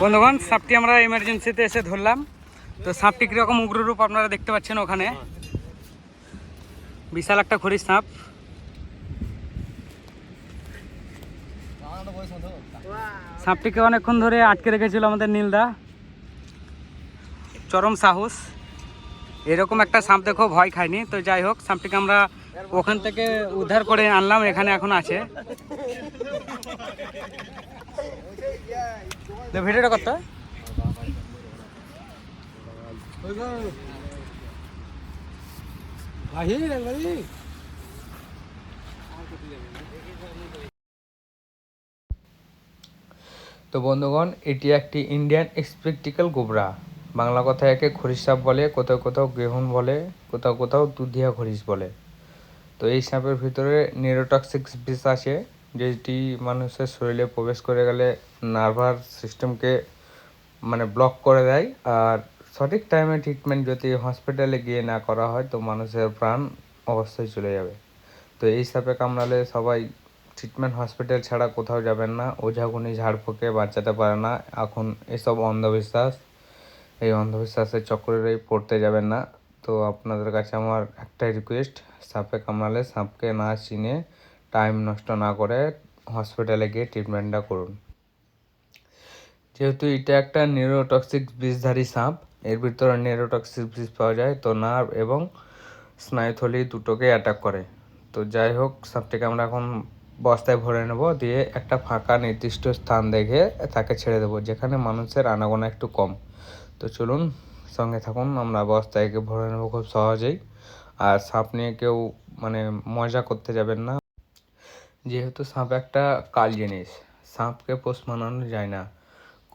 বন্ধুগণ, সাপটি আমরা ইমার্জেন্সিতে এসে ধরলাম। তো সাপটি কীরকম উগ্ররূপ আপনারা দেখতে পাচ্ছেন ওখানে? বিশাল একটা খড়ির সাপ। সাপটিকে অনেকক্ষণ ধরে আটকে রেখেছিল আমাদের নীলদা। চরম সাহস। এরকম একটা সাপ দেখো, ভয় খায়নি। তো যাই হোক, সাপটিকে আমরা ওখান থেকে উদ্ধার করে আনলাম, এখানে এখন আছে। ভিডিওটা করতে তো বন্ধুগণ, এটি একটি ইন্ডিয়ান স্পেকটিক্যাল গোবরা। বাংলা কথায় একে খরিশ সাপ বলে, কোথাও কোথাও গেহুন বলে, কোথাও কোথাও দুধিয়া খরিশ বলে। তো এই সাপের ভিতরে নিউরোটক্সিক বিষ আছে যেটি মানুষের শরীরে প্রবেশ করে গেলে নার্ভাস সিস্টেমকে মানে ব্লক করে দেয়। আর সঠিক টাইমে ট্রিটমেন্ট যদি হসপিটালে গিয়ে না করা হয়, তো মানুষের প্রাণ অবশ্যই চলে যাবে। তো এই সাপে কামড়ালে সবাই ট্রিটমেন্ট হসপিটাল ছাড়া কোথাও যাবেন না। ওঝাগুনি ঝাড়ফুঁকে বাঁচাতে পারে না। এখন এসব অন্ধবিশ্বাস, এই অন্ধবিশ্বাসের চক্করে পড়তে যাবেন না। তো আপনাদের কাছে আমার একটাই রিকোয়েস্ট সাপে কামড়ালে সাপকে না চিনে টাইম নষ্ট না করে হসপিটালে গিয়ে ট্রিটমেন্টটা করুন। যেহেতু এটা একটা নিউরোটক্সিক বিষধারী সাপ, এর ভিতরে নিউরোটক্সিক বিষ পাওয়া যায়, তো নার্ভ এবং স্নায়ুথলি দুটোকে অ্যাটাক করে। তো যাই হোক, সাপটিকে আমরা এখন বস্তায় ভরে নেব, দিয়ে একটা ফাঁকা নির্দিষ্ট স্থান দেখে তাকে ছেড়ে দেবো, যেখানে মানুষের আনাগোনা একটু কম। তো চলুন, সঙ্গে থাকুন, আমরা বস্তায় ভরে নেব খুব সহজেই। আর সাপ নিয়ে কেউ মানে মজা করতে যাবেন না। যেহেতু সাপ একটা কাল জিনিস, সাপকে পোষ মানানো যায় না।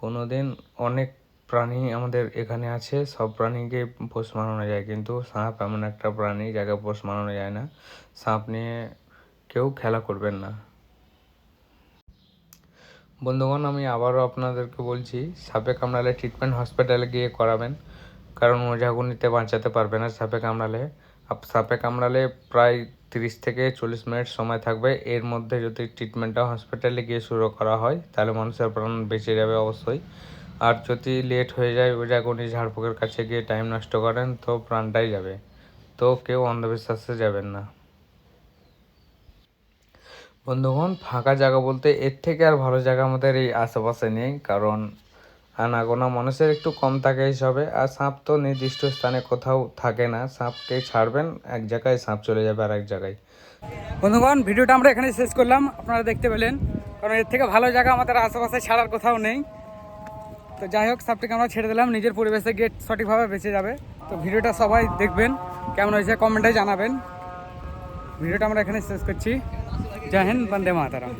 কোনো দিন অনেক প্রাণী আমাদের এখানে আছে, সব প্রাণীকে পোষ মানানো যায়, কিন্তু সাপ এমন একটা প্রাণী যাকে পোষ মানানো যায় না। সাপ নিয়ে কেউ খেলা করবেন না। বন্ধুগণ, আমি আবারও আপনাদেরকে বলছি, সাপে কামড়ালে ট্রিটমেন্ট হসপিটালে গিয়ে করাবেন, কারণ ওঝাগুনিতে বাঁচাতে পারবে না সাপে কামড়ালে। সাপে কামড়ালে প্রায় তিরিশ থেকে চল্লিশ মিনিট সময় থাকবে। এর মধ্যে যদি ট্রিটমেন্টটা হসপিটালে গিয়ে শুরু করা হয়, তাহলে মানুষের প্রাণ বেঁচে যাবে অবশ্যই। আর যদি লেট হয়ে যায় ওঝাগুনি ঝাড়ফুঁকের কাছে গিয়ে টাইম নষ্ট করেন, তো প্রাণটাই যাবে। তো কেউ অন্ধবিশ্বাসে যাবেন না। বন্ধুগণ, ফাঁকা জায়গা বলতে এর থেকে আর ভালো জায়গা আমাদের এই আশেপাশে নেই, কারণ আনাগোনা মানুষের একটু কম থাকে হিসাবে আর সাপ তো নির্দিষ্ট স্থানে কোথাও থাকে না। সাপকে ছাড়বেন, এক জায়গায় সাপ চলে যাবে আর এক জায়গায়। বন্ধুগণ, ভিডিওটা আমরা এখানে শেষ করলাম। আপনারা দেখতে পেলেন। কারণ এর থেকে ভালো জায়গা আমাদের আশেপাশে ছাড়ার কোথাও নেই। তো যাই হোক, সাপটিকে আমরা ছেড়ে দিলাম। নিজের পরিবেশে গিয়ে সঠিকভাবে বেঁচে যাবে। তো ভিডিওটা সবাই দেখবেন। কেমন হয়েছে কমেন্টে জানাবেন। ভিডিওটা আমরা এখানে শেষ করছি। জয় হিন্দ, বন্দে মাতারাম।